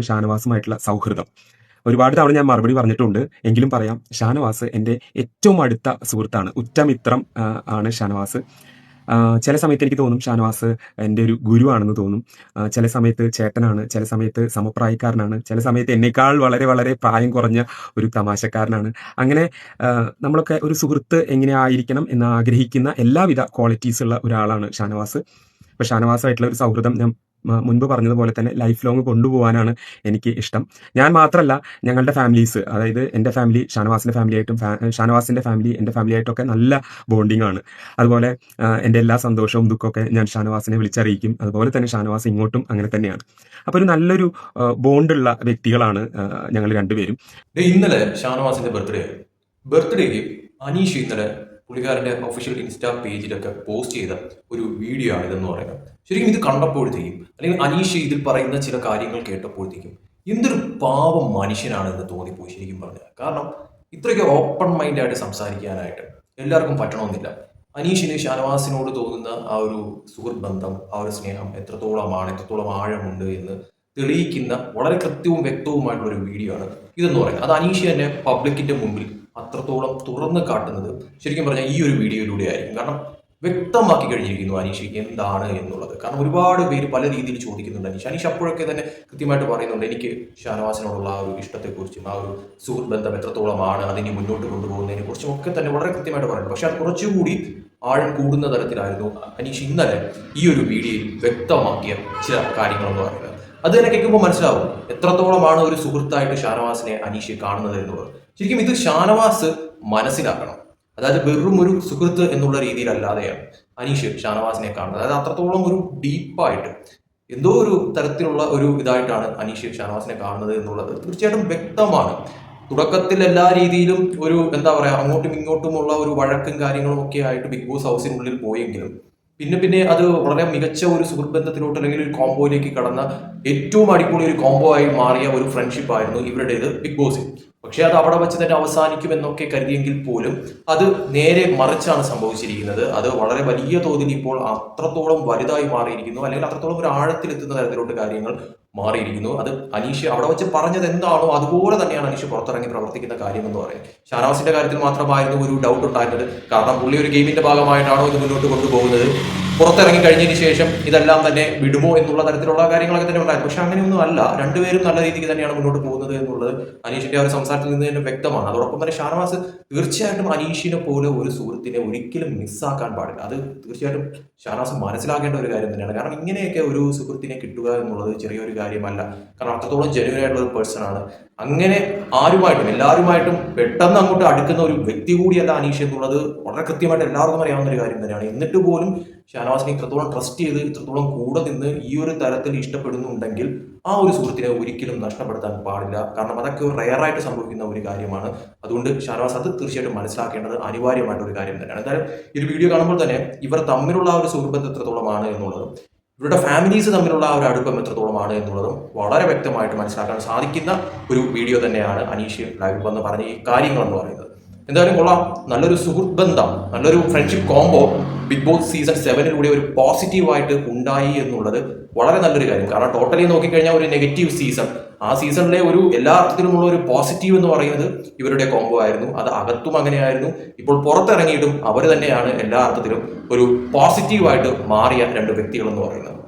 വ്യക്തിയാണ് ഷാനവാസുമായിട്ടുള്ള സൗഹൃദം. ഒരുപാട് തവണ ഞാൻ മറുപടി പറഞ്ഞിട്ടുണ്ട്. എങ്കിലും പറയാം ഷാനവാസ് എന്റെ ഏറ്റവും അടുത്ത സുഹൃത്താണ്. ഉറ്റമിത്രം ആണ് ഷാനവാസ്. ചില സമയത്ത് എനിക്ക് തോന്നും ഷാനവാസ് എന്റെ ഒരു ഗുരുവാണെന്ന് തോന്നും. ചില സമയത്ത് ചേട്ടനാണ് ചില സമയത്ത് സമപ്രായക്കാരനാണ് ചില സമയത്ത് എന്നേക്കാൾ വളരെ വളരെ പ്രായം കുറഞ്ഞ ഒരു തമാശക്കാരനാണ്. അങ്ങനെ നമ്മളൊക്കെ ഒരു സുഹൃത്ത് എങ്ങനെ ആയിരിക്കണം എന്ന് ആഗ്രഹിക്കുന്ന എല്ലാവിധ ക്വാളിറ്റീസ് ഉള്ള ഒരാളാണ് ഷാനവാസ്. അപ്പോൾ ഷാനവാസായിട്ടുള്ള ഒരു സൗഹൃദം ഞാൻ മുൻപ് പറഞ്ഞതുപോലെ തന്നെ ലൈഫ് ലോങ് കൊണ്ടുപോകാനാണ് എനിക്ക് ഇഷ്ടം. ഞാൻ മാത്രമല്ല ഞങ്ങളുടെ ഫാമിലീസ് അതായത് എന്റെ ഫാമിലി ഷാനവാസിന്റെ ഫാമിലിയായിട്ടും ഷാനവാസിന്റെ ഫാമിലി എന്റെ ഫാമിലിയായിട്ടൊക്കെ നല്ല ബോണ്ടിങ് ആണ്. അതുപോലെ എന്റെ എല്ലാ സന്തോഷവും ദുഃഖമൊക്കെ ഞാൻ ഷാനവാസിനെ വിളിച്ചറിയിക്കും. അതുപോലെ തന്നെ ഷാനവാസ് ഇങ്ങോട്ടും അങ്ങനെ തന്നെയാണ്. അപ്പോൾ ഒരു നല്ലൊരു ബോണ്ടുള്ള വ്യക്തികളാണ് ഞങ്ങൾ രണ്ടുപേരും. ഇന്നലെ ഷാനവാസിന്റെ ബർത്ത്ഡേ ബർത്ത്ഡേക്ക് അനീഷ് ഇന്നലെ പുള്ളിക്കാരന്റെ ഒഫീഷ്യൽ ഇൻസ്റ്റാ പേജിലൊക്കെ പോസ്റ്റ് ചെയ്ത ഒരു വീഡിയോ ആണ് ഇതെന്ന് പറയുന്നത്. ശരിക്കും ഇത് കണ്ടപ്പോഴത്തേക്കും അല്ലെങ്കിൽ അനീഷ് ഇതിൽ പറയുന്ന ചില കാര്യങ്ങൾ കേട്ടപ്പോഴത്തേക്കും എന്തൊരു പാവം മനുഷ്യനാണ് എന്ന് തോന്നിപ്പോയി ശരിക്കും പറഞ്ഞത് കാരണം ഇത്രയൊക്കെ ഓപ്പൺ മൈൻഡായിട്ട് സംസാരിക്കാനായിട്ട് എല്ലാവർക്കും പറ്റണമെന്നില്ല. അനീഷിന് ഷാനവാസിനോട് തോന്നുന്ന ആ ഒരു സുഹൃത്ത് ബന്ധം ആ ഒരു സ്നേഹം എത്രത്തോളമാണ് എത്രത്തോളം ആഴമുണ്ട് എന്ന് തെളിയിക്കുന്ന വളരെ കൃത്യവും വ്യക്തവുമായിട്ടുള്ള ഒരു വീഡിയോ ആണ് ഇതെന്ന് പറയുന്നത്. അത് അനീഷ് തന്നെ പബ്ലിക്കിന്റെ മുമ്പിൽ അത്രത്തോളം തുറന്ന് കാട്ടുന്നത് ശരിക്കും പറഞ്ഞാൽ ഈ ഒരു വീഡിയോയിലൂടെ ആയിരിക്കും. കാരണം വ്യക്തമാക്കി കഴിഞ്ഞിരിക്കുന്നു അനീഷ് എന്താണ് എന്നുള്ളത്. കാരണം ഒരുപാട് പേര് പല രീതിയിൽ ചോദിക്കുന്നുണ്ട് അനീഷ്. അനീഷ് അപ്പോഴൊക്കെ തന്നെ കൃത്യമായിട്ട് പറയുന്നുണ്ട് എനിക്ക് ഷാനവാസിനോടുള്ള ആ ഒരു ഇഷ്ടത്തെക്കുറിച്ചും ആ ഒരു സുഹൃത്ത് ബന്ധം എത്രത്തോളമാണ് അതിനെ മുന്നോട്ട് കൊണ്ടുപോകുന്നതിനെ കുറിച്ചും ഒക്കെ തന്നെ വളരെ കൃത്യമായിട്ട് പറയുന്നുണ്ട്. പക്ഷെ അത് കുറച്ചുകൂടി ആഴം കൂടുന്ന തരത്തിലായിരുന്നു അനീഷ് ഇന്നലെ ഈ ഒരു വീഡിയോയിൽ വ്യക്തമാക്കിയ ചില കാര്യങ്ങളെന്ന് പറയുന്നത്. അത് തന്നെ കേൾക്കുമ്പോൾ മനസ്സിലാവും എത്രത്തോളമാണ് ഒരു സുഹൃത്തായിട്ട് ഷാനവാസിനെ അനീഷ് കാണുന്നത് എന്നുള്ളത് ശരിക്കും ഇത് ഷാനവാസ് മനസ്സിലാക്കണം. അതായത് വെറും ഒരു സുഹൃത്ത് എന്നുള്ള രീതിയിലല്ലാതെയാണ് അനീഷ് ഷാനവാസിനെ കാണുന്നത്. അതായത് അത്രത്തോളം ഒരു ഡീപ്പായിട്ട് എന്തോ ഒരു തരത്തിലുള്ള ഒരു ഇതായിട്ടാണ് അനീഷ് ഷാനവാസിനെ കാണുന്നത് എന്നുള്ളത് തീർച്ചയായിട്ടും വ്യക്തമാണ്. തുടക്കത്തിൽ എല്ലാ രീതിയിലും ഒരു എന്താ പറയുക അങ്ങോട്ടും ഇങ്ങോട്ടുമുള്ള ഒരു വഴക്കും കാര്യങ്ങളും ഒക്കെ ആയിട്ട് ബിഗ് ബോസ് ഹൗസിനുള്ളിൽ പോയെങ്കിലും പിന്നെ പിന്നെ അത് വളരെ മികച്ച ഒരു സുഹൃത്ത് ബന്ധത്തിലോട്ട് അല്ലെങ്കിൽ ഒരു കോംബോയിലേക്ക് കടന്ന ഏറ്റവും അടിപൊളി ഒരു കോംബോ ആയി മാറിയ ഒരു ഫ്രണ്ട്ഷിപ്പ് ആയിരുന്നു ഇവരുടേത് ബിഗ് ബോസിൽ. പക്ഷേ അത് അവിടെ വെച്ച് തന്നെ അവസാനിക്കുമെന്നൊക്കെ കരുതിയെങ്കിൽ പോലും അത് നേരെ മറിച്ചാണ് സംഭവിച്ചിരിക്കുന്നത്. അത് വളരെ വലിയ തോതിൽ ഇപ്പോൾ അത്രത്തോളം വലുതായി മാറിയിരിക്കുന്നു. അല്ലെങ്കിൽ അത്രത്തോളം ഒരു ആഴത്തിലെത്തുന്ന തരത്തിലോട്ട് കാര്യങ്ങൾ മാറിയിരിക്കുന്നു. അത് അനീഷ് അവിടെ വെച്ച് പറഞ്ഞത് എന്താണോ അതുപോലെ തന്നെയാണ് അനീഷ് പുറത്തിറങ്ങി പ്രവർത്തിക്കുന്ന കാര്യം എന്ന് പറയുന്നത് ഷാനവാസിന്റെ കാര്യത്തിൽ മാത്രമായിരുന്നു ഒരു ഡൗട്ട് ഉണ്ടായിരുന്നത്. കാരണം പുള്ളി ഒരു ഗെയിമിന്റെ ഭാഗമായിട്ടാണോ ഇത് മുന്നോട്ട് കൊണ്ടുപോകുന്നത്? പുറത്തിറങ്ങി കഴിഞ്ഞതിന് ശേഷം ഇതെല്ലാം തന്നെ വിടുമോ എന്നുള്ള തരത്തിലുള്ള കാര്യങ്ങളൊക്കെ തന്നെ ഉണ്ടായിരുന്നു. പക്ഷെ അങ്ങനെയൊന്നും അല്ല. രണ്ടുപേരും നല്ല രീതിക്ക് തന്നെയാണ് മുന്നോട്ട് പോകുന്നത് എന്നുള്ളത് അനീഷിന്റെ ആ ഒരു സംസാരത്തിൽ നിന്ന് തന്നെ വ്യക്തമാണ്. അതോടൊപ്പം തന്നെ ഷാനവാസ് തീർച്ചയായിട്ടും അനീഷിനെ പോലെ ഒരു സുഹൃത്തിനെ ഒരിക്കലും മിസ്സാക്കാൻ പാടില്ല. അത് തീർച്ചയായിട്ടും ഷാനവാസ് മനസ്സിലാക്കേണ്ട ഒരു കാര്യം തന്നെയാണ്. കാരണം ഇങ്ങനെയൊക്കെ ഒരു സുഹൃത്തിനെ കിട്ടുക എന്നുള്ളത് ചെറിയൊരു കാര്യമല്ല. കാരണം അത്രത്തോളം ജനുവൻ ആയിട്ടുള്ള ഒരു പേഴ്സൺ ആണ്. അങ്ങനെ ആരുമായിട്ടും എല്ലാവരുമായിട്ടും പെട്ടെന്ന് അങ്ങോട്ട് അടുക്കുന്ന ഒരു വ്യക്തി കൂടിയല്ല അനീഷ് എന്നുള്ളത് വളരെ കൃത്യമായിട്ട് എല്ലാവർക്കും അറിയാവുന്ന ഒരു കാര്യം തന്നെയാണ്. എന്നിട്ട് പോലും ഷാനവാസിനെ ഇത്രത്തോളം ട്രസ്റ്റ് ചെയ്ത് ഇത്രത്തോളം കൂടെ നിന്ന് ഈ ഒരു തരത്തിൽ ഇഷ്ടപ്പെടുന്നുണ്ടെങ്കിൽ ആ ഒരു സുഹൃത്തിനെ ഒരിക്കലും നഷ്ടപ്പെടുത്താൻ പാടില്ല. കാരണം അതൊക്കെ ഒരു റയറായിട്ട് സംഭവിക്കുന്ന ഒരു കാര്യമാണ്. അതുകൊണ്ട് ഷാനവാസ് അത് തീർച്ചയായിട്ടും മനസ്സിലാക്കേണ്ടത് അനിവാര്യമായിട്ട് ഒരു കാര്യം തന്നെയാണ്. എന്തായാലും ഈ ഒരു വീഡിയോ കാണുമ്പോൾ തന്നെ ഇവർ തമ്മിലുള്ള ആ ഒരു സുഹൃത്ത് എത്രത്തോളമാണ് എന്നുള്ളതും ഇവരുടെ ഫാമിലീസ് തമ്മിലുള്ള ആ ഒരു അടുപ്പം എത്രത്തോളമാണ് എന്നുള്ളതും വളരെ വ്യക്തമായിട്ട് മനസ്സിലാക്കാൻ സാധിക്കുന്ന ഒരു വീഡിയോ തന്നെയാണ് അനീഷ് ലൈവ് വന്ന് പറഞ്ഞ ഈ കാര്യങ്ങളെന്ന് പറയുന്നത്. എന്തായാലും കൊള്ളാം. നല്ലൊരു സുഹൃത്ത് ബന്ധം നല്ലൊരു friendship combo Bigg Boss season സെവനിലൂടെ ഒരു പോസിറ്റീവായിട്ട് ഉണ്ടായി എന്നുള്ളത് വളരെ നല്ലൊരു കാര്യം. കാരണം ടോട്ടലി നോക്കിക്കഴിഞ്ഞാൽ ഒരു നെഗറ്റീവ് സീസൺ ആ സീസണിലെ ഒരു എല്ലാ അർത്ഥത്തിലുമുള്ള ഒരു പോസിറ്റീവ് എന്ന് പറയുന്നത് ഇവരുടെ കോംബോ ആയിരുന്നു. അത് അകത്തും അങ്ങനെയായിരുന്നു. ഇപ്പോൾ പുറത്തിറങ്ങിയിട്ടും അവർ തന്നെയാണ് എല്ലാ അർത്ഥത്തിലും ഒരു പോസിറ്റീവായിട്ട് മാറിയ രണ്ട് വ്യക്തികൾ എന്ന് പറയുന്നത്.